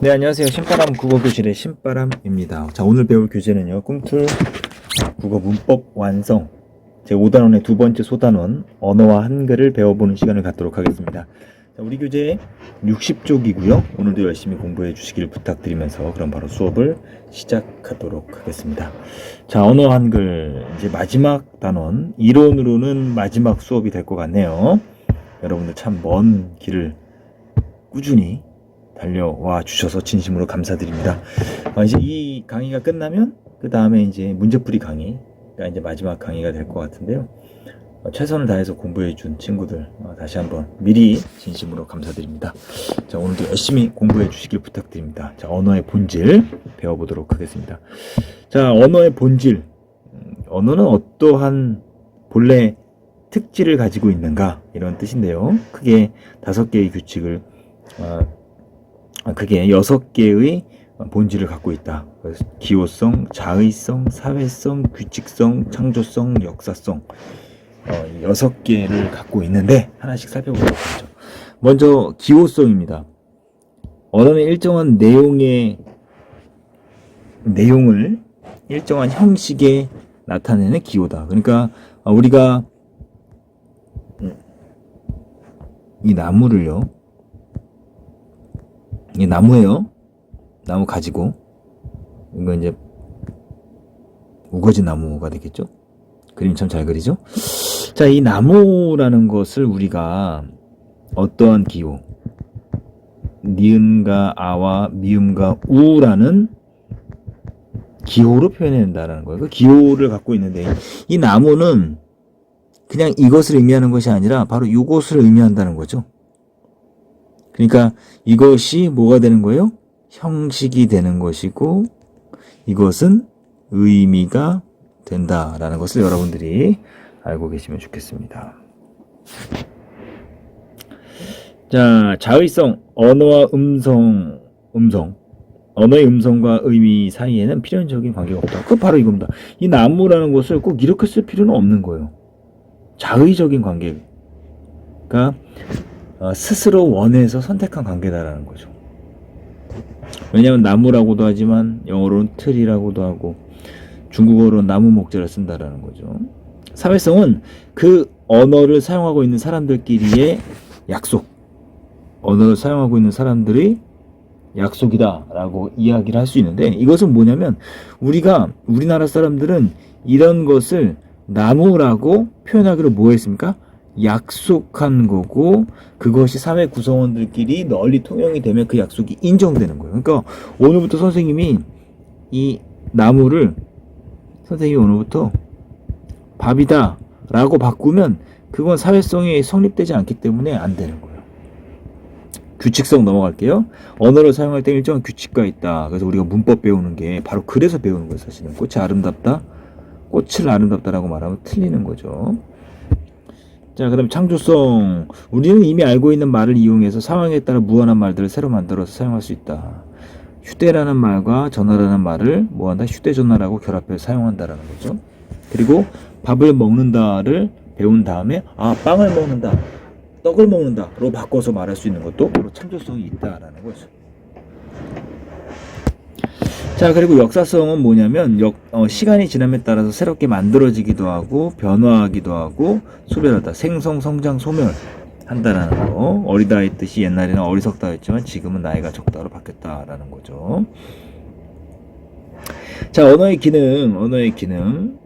네, 안녕하세요. 신바람 국어 교실의 신바람입니다. 자, 오늘 배울 교재는요. 꿈틀 국어 문법 완성 제 5단원의 두 번째 소단원 언어와 한글을 배워보는 시간을 갖도록 하겠습니다. 자, 우리 교재 60쪽이고요. 오늘도 열심히 공부해 주시길 부탁드리면서 그럼 바로 수업을 시작하도록 하겠습니다. 자, 언어 한글 이제 마지막 단원 이론으로는 마지막 수업이 될 것 같네요. 여러분들 참 먼 길을 꾸준히 달려와 주셔서 진심으로 감사드립니다. 어, 이제 이 강의가 끝나면 그 다음에 이제 문제풀이 강의가 이제 마지막 강의가 될 것 같은데요. 어, 최선을 다해서 공부해 준 친구들 어, 다시 한번 미리 진심으로 감사드립니다. 자 오늘도 열심히 공부해 주시길 부탁드립니다. 자 언어의 본질 배워보도록 하겠습니다. 자 언어의 본질 음, 언어는 어떠한 본래 특질을 가지고 있는가 이런 뜻인데요. 크게 다섯 개의 규칙을 어, 아, 그게 여섯 개의 본질을 갖고 있다. 기호성, 자의성, 사회성, 규칙성, 창조성, 역사성 어, 이 여섯 개를 갖고 있는데 하나씩 살펴보도록 하죠. 먼저 기호성입니다. 언어는 일정한 내용의 내용을 일정한 형식에 나타내는 기호다. 그러니까 어, 우리가 이 나무를요. 이게 나무예요. 나무 가지고 이거 이제 우거진 나무가 되겠죠. 그림 참 잘 그리죠. 자, 이 나무라는 것을 우리가 어떠한 기호, 니은과 아와 미음과 우라는 기호로 표현해낸다라는 거예요. 그 기호를 갖고 있는데 이 나무는 그냥 이것을 의미하는 것이 아니라 바로 이것을 의미한다는 거죠. 그러니까 이것이 뭐가 되는 거예요? 형식이 되는 것이고 이것은 의미가 된다라는 것을 여러분들이 알고 계시면 좋겠습니다. 자, 자의성, 언어와 음성, 음성. 언어의 음성과 의미 사이에는 필연적인 관계가 없다. 그 바로 이겁니다. 이 나무라는 것을 꼭 이렇게 쓸 필요는 없는 거예요. 자의적인 관계가 어, 스스로 원해서 선택한 관계다라는 거죠. 왜냐하면 나무라고도 하지만 영어로는 틀이라고도 하고 중국어로 나무 목재를 쓴다라는 거죠. 사회성은 그 언어를 사용하고 있는 사람들끼리의 약속, 언어를 사용하고 있는 사람들의 약속이다라고 이야기를 할 수 있는데 이것은 뭐냐면 우리가 우리나라 사람들은 이런 것을 나무라고 표현하기로 뭐 했습니까? 약속한 거고 그것이 사회 구성원들끼리 널리 통용이 되면 그 약속이 인정되는 거예요. 그러니까 오늘부터 선생님이 이 나무를 선생님이 오늘부터 밥이다 라고 바꾸면 그건 사회성이 성립되지 않기 때문에 안 되는 거예요. 규칙성 넘어갈게요. 언어를 사용할 때 일정한 규칙가 있다. 그래서 우리가 문법 배우는 게 바로 그래서 배우는 거예요, 사실은. 꽃이 아름답다. 꽃을 아름답다라고 말하면 틀리는 거죠. 자, 그 다음 창조성. 우리는 이미 알고 있는 말을 이용해서 상황에 따라 무한한 말들을 새로 만들어서 사용할 수 있다. 휴대라는 말과 전화라는 말을 뭐한다? 휴대전화라고 결합해서 사용한다라는 거죠. 그리고 밥을 먹는다를 배운 다음에 아 빵을 먹는다, 떡을 먹는다로 바꿔서 말할 수 있는 것도 바로 창조성이 있다라는 거죠. 자 그리고 역사성은 뭐냐면 역, 어, 시간이 지남에 따라서 새롭게 만들어지기도 하고 변화하기도 하고 소멸하다. 생성 성장 소멸 한다라는 거. 어리다의 뜻이 옛날에는 어리석다 했지만 지금은 나이가 적다로 바뀌었다라는 거죠. 자 언어의 기능 언어의 기능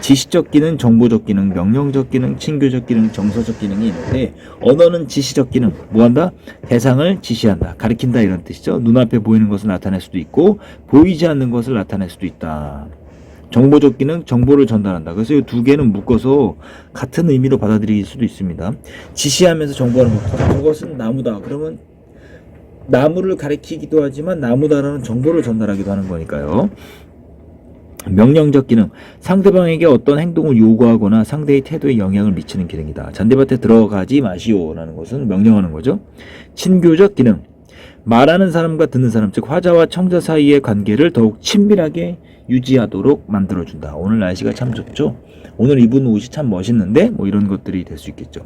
지시적 기능, 정보적 기능, 명령적 기능, 친교적 기능, 정서적 기능이 있는데 언어는 지시적 기능, 뭐한다? 대상을 지시한다, 가리킨다 이런 뜻이죠. 눈앞에 보이는 것을 나타낼 수도 있고 보이지 않는 것을 나타낼 수도 있다. 정보적 기능, 정보를 전달한다. 그래서 이 두 개는 묶어서 같은 의미로 받아들일 수도 있습니다. 지시하면서 정보하는 것. 저것은 나무다. 그러면 나무를 가리키기도 하지만 나무다라는 정보를 전달하기도 하는 거니까요. 명령적 기능, 상대방에게 어떤 행동을 요구하거나 상대의 태도에 영향을 미치는 기능이다. 잔디밭에 들어가지 마시오라는 것은 명령하는 거죠. 친교적 기능, 말하는 사람과 듣는 사람, 즉 화자와 청자 사이의 관계를 더욱 친밀하게 유지하도록 만들어준다. 오늘 날씨가 참 좋죠. 오늘 입은 옷이 참 멋있는데 뭐 이런 것들이 될 수 있겠죠.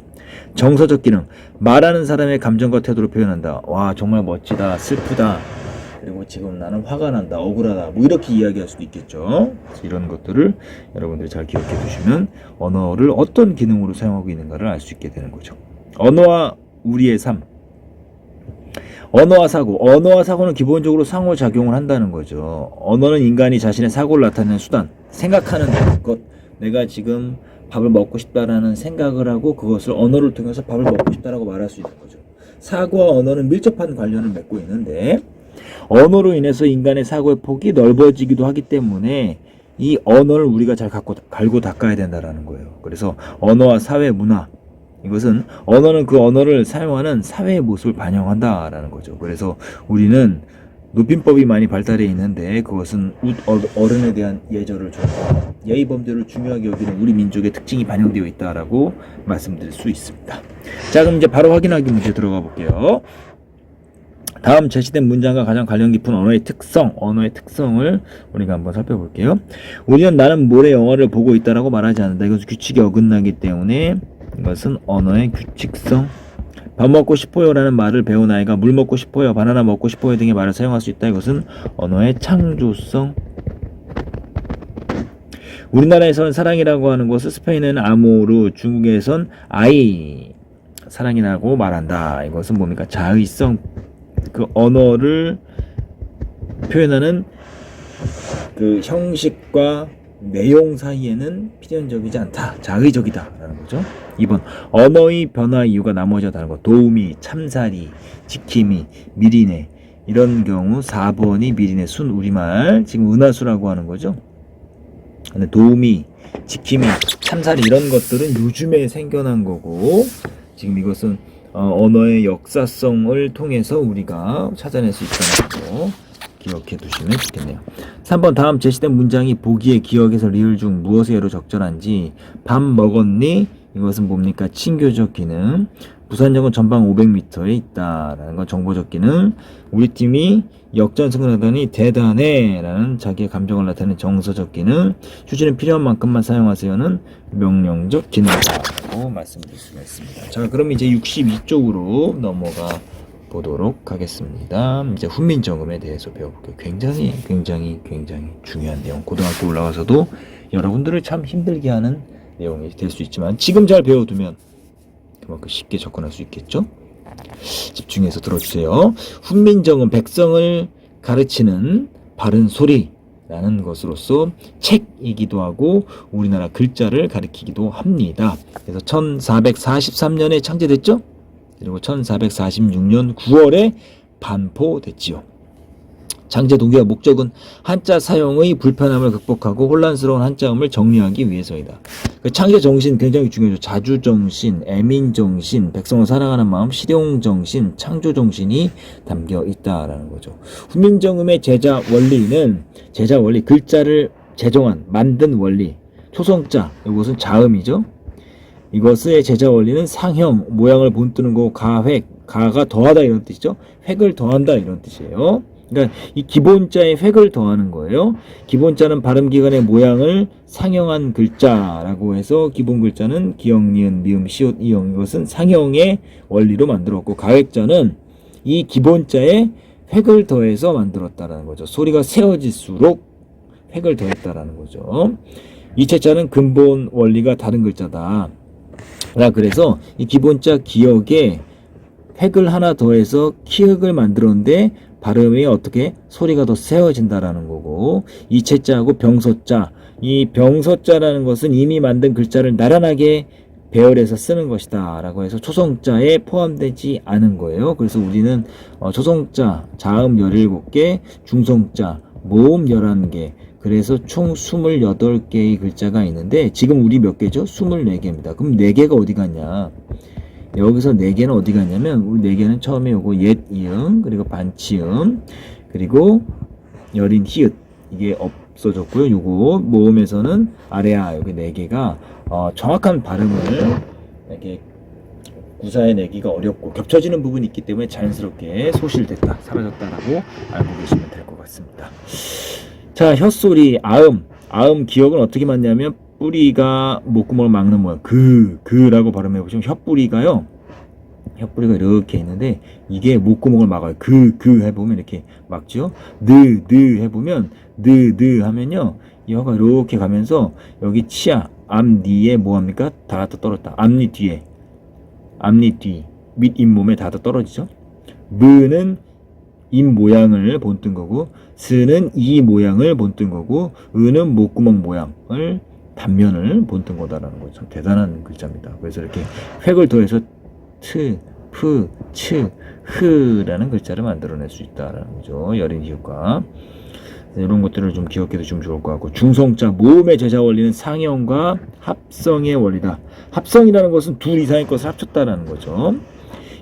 정서적 기능 말하는 사람의 감정과 태도를 표현한다. 와 정말 멋지다, 슬프다. 그리고 지금 나는 화가 난다, 억울하다, 뭐 이렇게 이야기할 수도 있겠죠. 이런 것들을 여러분들이 잘 기억해 두시면 언어를 어떤 기능으로 사용하고 있는가를 알 수 있게 되는 거죠. 언어와 우리의 삶. 언어와 사고. 언어와 사고는 기본적으로 상호작용을 한다는 거죠. 언어는 인간이 자신의 사고를 나타내는 수단. 생각하는 것. 내가 지금 밥을 먹고 싶다라는 생각을 하고 그것을 언어를 통해서 밥을 먹고 싶다라고 말할 수 있는 거죠. 사고와 언어는 밀접한 관련을 맺고 있는데 언어로 인해서 인간의 사고의 폭이 넓어지기도 하기 때문에 이 언어를 우리가 잘 갖고 갈고 닦아야 된다라는 거예요. 그래서 언어와 사회 문화 이것은 언어는 그 언어를 사용하는 사회의 모습을 반영한다라는 거죠. 그래서 우리는 높임법이 많이 발달해 있는데 그것은 웃 어- 어른에 대한 예절을 존중하고 예의 범죄를 중요하게 여기는 우리 민족의 특징이 반영되어 있다라고 말씀드릴 수 있습니다. 자 그럼 이제 바로 확인하기 문제 들어가 볼게요. 다음 제시된 문장과 가장 관련 깊은 언어의 특성, 언어의 특성을 우리가 한번 살펴볼게요. 우리는 나는 모래 영화를 보고 있다라고 말하지 않는다. 이것은 규칙에 어긋나기 때문에 이것은 언어의 규칙성. 밥 먹고 싶어요라는 말을 배운 아이가 물 먹고 싶어요, 바나나 먹고 싶어요 등의 말을 사용할 수 있다. 이것은 언어의 창조성. 우리나라에서는 사랑이라고 하는 것을 스페인은 아모르, 중국에선 아이 사랑이라고 말한다. 이것은 뭡니까? 자의성. 그 언어를 표현하는 그 형식과 내용 사이에는 필연적이지 않다. 자의적이다라는 거죠. 2번 언어의 변화 이유가 나머지와 다른 것. 도우미, 참사리, 지킴이, 미리네 이런 경우 4번이 미리네 순 우리말 지금 은하수라고 하는 거죠. 근데 도우미, 지킴이, 참사리 이런 것들은 요즘에 생겨난 거고 지금 이것은 어, 언어의 역사성을 통해서 우리가 찾아낼 수 있다는 거 기억해 두시면 좋겠네요. 3번 다음 제시된 문장이 보기에 기억에서 리을 중 무엇의 예로 적절한지 밥 먹었니? 이것은 뭡니까? 친교적 기능. 부산역은 전방 500m에 있다라는 건 정보적 기능. 우리 팀이 역전승을 하더니 대단해 라는 자기의 감정을 나타내는 정서적 기능. 휴지는 필요한 만큼만 사용하세요는 명령적 기능이라고 말씀드릴 수가 있습니다. 자, 그럼 이제 62쪽으로 넘어가 보도록 하겠습니다. 이제 훈민정음에 대해서 배워볼게요. 굉장히 굉장히 굉장히 중요한 내용. 고등학교 올라가서도 여러분들을 참 힘들게 하는 내용이 될 수 있지만 지금 잘 배워두면 그만큼 쉽게 접근할 수 있겠죠? 집중해서 들어주세요. 훈민정음 백성을 가르치는 바른 소리라는 것으로서 책이기도 하고 우리나라 글자를 가리키기도 합니다. 그래서 1443년에 창제됐죠? 그리고 1446년 9월에 반포됐지요. 장제 동기와 목적은 한자 사용의 불편함을 극복하고 혼란스러운 한자음을 정리하기 위해서이다. 그 창제 정신 굉장히 중요하죠. 자주 정신, 애민 정신, 백성을 사랑하는 마음, 실용 정신, 창조 정신이 담겨 있다라는 거죠. 훈민정음의 제자 원리는 제자 원리 글자를 제정한 만든 원리 초성자 이것은 자음이죠. 이것의 제자 원리는 상형 모양을 본뜨는 거 가획 가가 더하다 이런 뜻이죠. 획을 더한다 이런 뜻이에요. 그러니까 이 기본자에 획을 더하는 거예요. 기본자는 발음 기관의 모양을 상형한 글자라고 해서 기본 글자는 기역, 니은, 미음, 시옷, 이형 이것은 상형의 원리로 만들었고 가획자는 이 기본자에 획을 더해서 만들었다라는 거죠. 소리가 세워질수록 획을 더했다라는 거죠. 이체자는 근본 원리가 다른 글자다. 라 그래서 이 기본자 기억에 획을 하나 더해서 키읔을 만들었는데 발음이 어떻게 소리가 더 세워진다라는 거고 이체자하고 병소자 이 병소자라는 것은 이미 만든 글자를 나란하게 배열해서 쓰는 것이다 라고 해서 초성자에 포함되지 않은 거예요 그래서 우리는 어, 초성자 자음 17개 중성자 모음 11개 그래서 총 28개의 글자가 있는데 지금 우리 몇 개죠? 24개입니다. 그럼 4개가 어디 갔냐? 여기서 4개는 어디 갔냐면 우리 4개는 처음에 요거 옛 이음 그리고 반치음 그리고 여린 히읗 이게 없어졌고요. 요거 모음에서는 아래아 여기 4개가 어, 정확한 발음을 이렇게 구사해 내기가 어렵고 겹쳐지는 부분이 있기 때문에 자연스럽게 소실됐다 사라졌다라고 알고 계시면 될 것 같습니다. 자, 혀소리, 아음. 아음 기억은 어떻게 맞냐면 뿌리가 목구멍을 막는 모양 그 그라고 발음해 보시면 혀뿌리가요. 혀뿌리가 이렇게 있는데 이게 목구멍을 막아요. 그 그 해보면 이렇게 막죠. 느 느 해보면 느 느 하면요. 이 혀가 이렇게 가면서 여기 치아 앞니에 뭐합니까? 다 갖다 떨었다. 앞니 뒤에. 앞니 뒤 밑 잇몸에 다 갖다 떨어지죠. 무는 입 모양을 본뜬 거고 스는 이 모양을 본뜬 거고 은은 목구멍 모양을 단면을 본뜬 거다라는 거죠. 대단한 글자입니다. 그래서 이렇게 획을 더해서 트, 프, 츠, 흐라는 글자를 만들어낼 수 있다라는 거죠. 여린 이유가 이런 것들을 좀 기억해도 좀 좋을 것 같고 중성자 모음의 제자 원리는 상형과 합성의 원리다. 합성이라는 것은 둘 이상의 것을 합쳤다라는 거죠.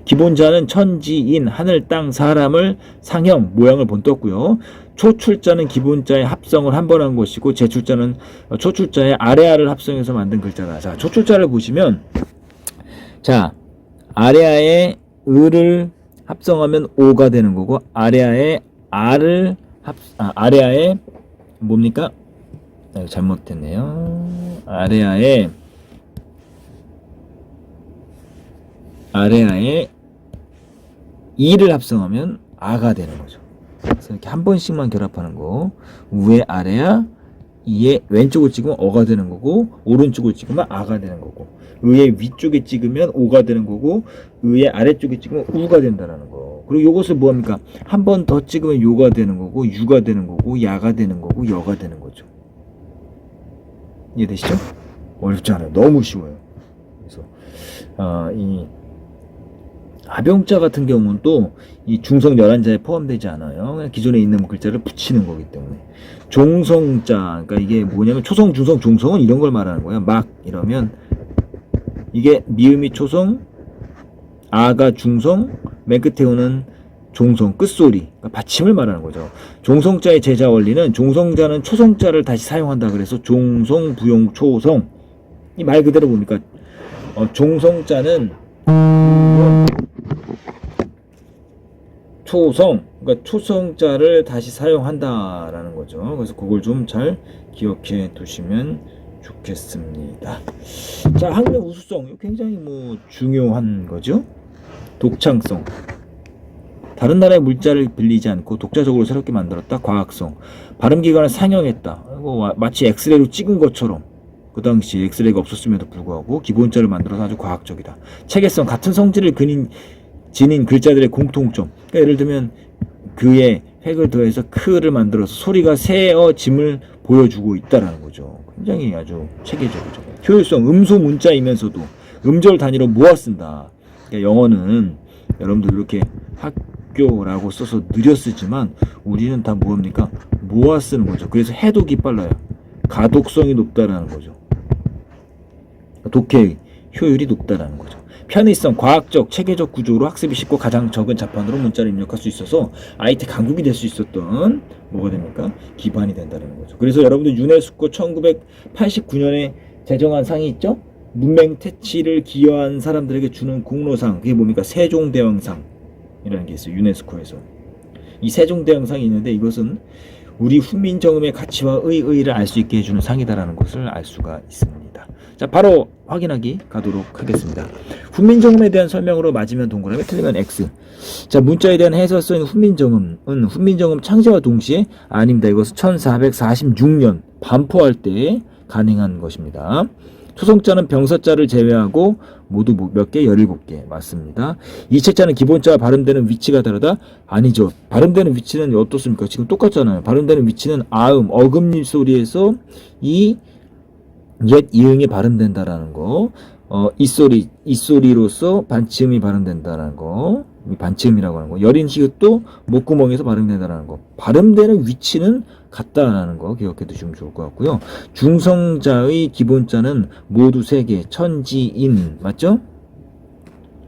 기본자는 천지인 하늘 땅 사람을 상형 모양을 본떴고요. 초출자는 기본자의 합성을 한 번 한 것이고 제출자는 초출자의 아래아를 합성해서 만든 글자다. 자, 초출자를 보시면 자, 아래아에 을을 합성하면 오가 되는 거고 아래아에 아를 합 아, 래아에 뭡니까? 네, 잘못됐네요. 아래아에 아래아에 2를 합성하면 아가 되는 거죠. 그래서 이렇게 한 번씩만 결합하는 거. 위에 아래야 이에 왼쪽을 찍으면 어가 되는 거고 오른쪽을 찍으면 아가 되는 거고 의의 위쪽에 찍으면 오가 되는 거고 의의 아래쪽에 찍으면 우가 된다는 거 그리고 요것을 뭐합니까 한 번 더 찍으면 요가 되는 거고 유가 되는 거고 야가 되는 거고 여가 되는 거죠 이해되시죠? 어렵지 않아요 너무 쉬워요 그래서 어, 이 합용자 같은 경우는 또 이 중성 11자에 포함되지 않아요. 그냥 기존에 있는 글자를 붙이는 거기 때문에. 종성자, 그러니까 이게 뭐냐면 초성, 중성, 종성은 이런 걸 말하는 거예요. 막 이러면 이게 미음이 초성, 아가 중성, 맨 끝에 오는 종성, 끝소리, 그러니까 받침을 말하는 거죠. 종성자의 제자 원리는 종성자는 초성자를 다시 사용한다 그래서 종성, 부용, 초성. 이 말 그대로 뭡니까? 어, 종성자는 초성, 그러니까 초성자를 다시 사용한다라는 거죠. 그래서 그걸 좀 잘 기억해 두시면 좋겠습니다. 자, 학력 우수성, 이거 굉장히 뭐 중요한 거죠. 독창성. 다른 나라의 물자를 빌리지 않고 독자적으로 새롭게 만들었다. 과학성. 발음 기관을 상영했다. 마치 엑스레이로 찍은 것처럼 그 당시 엑스레이가 없었음에도 불구하고 기본자를 만들어서 아주 과학적이다. 체계성 같은 성질을 그린 지닌 글자들의 공통점. 그러니까 예를 들면 그의 획을 더해서 크를 만들어서 소리가 세어짐을 보여주고 있다라는 거죠. 굉장히 아주 체계적이죠. 효율성 음소 문자이면서도 음절 단위로 모아 쓴다. 그러니까 영어는 여러분들 이렇게 학교라고 써서 느려 쓰지만 우리는 다 뭐합니까? 모아 쓰는 거죠. 그래서 해독이 빨라요. 가독성이 높다라는 거죠. 독해 효율이 높다라는 거죠. 편의성, 과학적, 체계적 구조로 학습이 쉽고 가장 적은 자판으로 문자를 입력할 수 있어서 IT 강국이 될 수 있었던 뭐가 됩니까? 기반이 된다는 거죠. 그래서 여러분들 유네스코 1989년에 제정한 상이 있죠? 문맹 퇴치를 기여한 사람들에게 주는 공로상 그게 뭡니까? 세종대왕상이라는 게 있어요. 유네스코에서 이 세종대왕상이 있는데 이것은 우리 훈민정음의 가치와 의의를 알 수 있게 해주는 상이다라는 것을 알 수가 있습니다. 자, 바로 확인하기 가도록 하겠습니다. 훈민정음에 대한 설명으로 맞으면 동그라미, 틀리면 X. 자, 문자에 대한 해설서인 훈민정음은 훈민정음 창제와 동시에 아닙니다. 이것은 1446년 반포할 때 가능한 것입니다. 초성자는 병서자를 제외하고 모두 뭐몇 개? 17개. 맞습니다. 이 책자는 기본자와 발음되는 위치가 다르다? 아니죠. 발음되는 위치는 어떻습니까? 지금 똑같잖아요. 발음되는 위치는 아음, 어금니 소리에서 이 옛 이응이 발음된다라는 거, 어, 이 소리, 이 소리로서 반치음이 발음된다라는 거, 이 반치음이라고 하는 거, 여린 히읗도 목구멍에서 발음된다라는 거, 발음되는 위치는 같다라는 거 기억해 두시면 좋을 것 같고요. 중성자의 기본자는 모두 세 개, 천지인, 맞죠?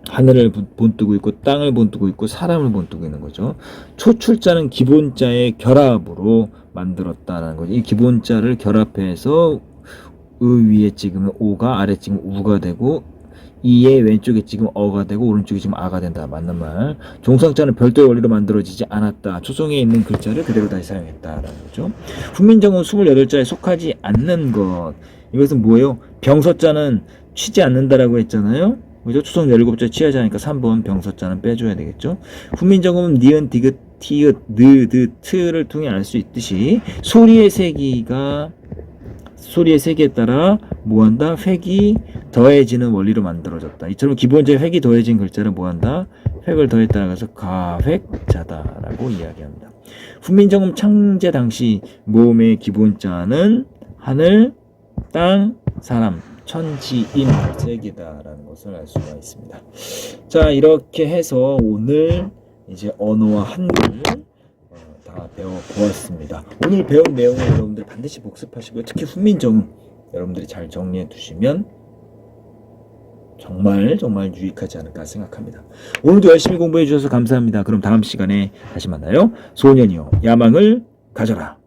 하늘을 본뜨고 있고 땅을 본뜨고 있고 사람을 본뜨고 있는 거죠. 초출자는 기본자의 결합으로 만들었다는 거죠. 이 기본자를 결합해서 의 위에 찍으면 오가 아래 찍으면 우가 되고 이의 왼쪽에 찍으면 어가 되고 오른쪽에 지금 아가 된다 맞는 말 종성자는 별도의 원리로 만들어지지 않았다 초성에 있는 글자를 그대로 다시 사용했다라는 거죠 훈민정음 28자에 속하지 않는 것 이것은 뭐예요? 병서자는 취지 않는다라고 했잖아요. 그죠? 추석 17자 취하지 않으니까 3번 병서자는 빼줘야 되겠죠. 훈민정음은 니은, 디귿, 티읕, 느, 드, 트를 통해 알 수 있듯이 소리의 세기가 소리의 세기에 따라 뭐한다? 획이 더해지는 원리로 만들어졌다. 이처럼 기본적인 획이 더해진 글자를 뭐한다? 획을 더했다라 그래서 가획자다라고 이야기합니다. 훈민정음 창제 당시 모음의 기본자는 하늘, 땅, 사람, 천지인 세 개다라는 것을 알 수가 있습니다. 자 이렇게 해서 오늘 이제 언어와 한글 어, 다 배워보았습니다. 오늘 배운 내용을 여러분들 반드시 복습하시고요. 특히 훈민정음 여러분들이 잘 정리해 두시면 정말 정말 유익하지 않을까 생각합니다. 오늘도 열심히 공부해 주셔서 감사합니다. 그럼 다음 시간에 다시 만나요. 소년이요 야망을 가져라.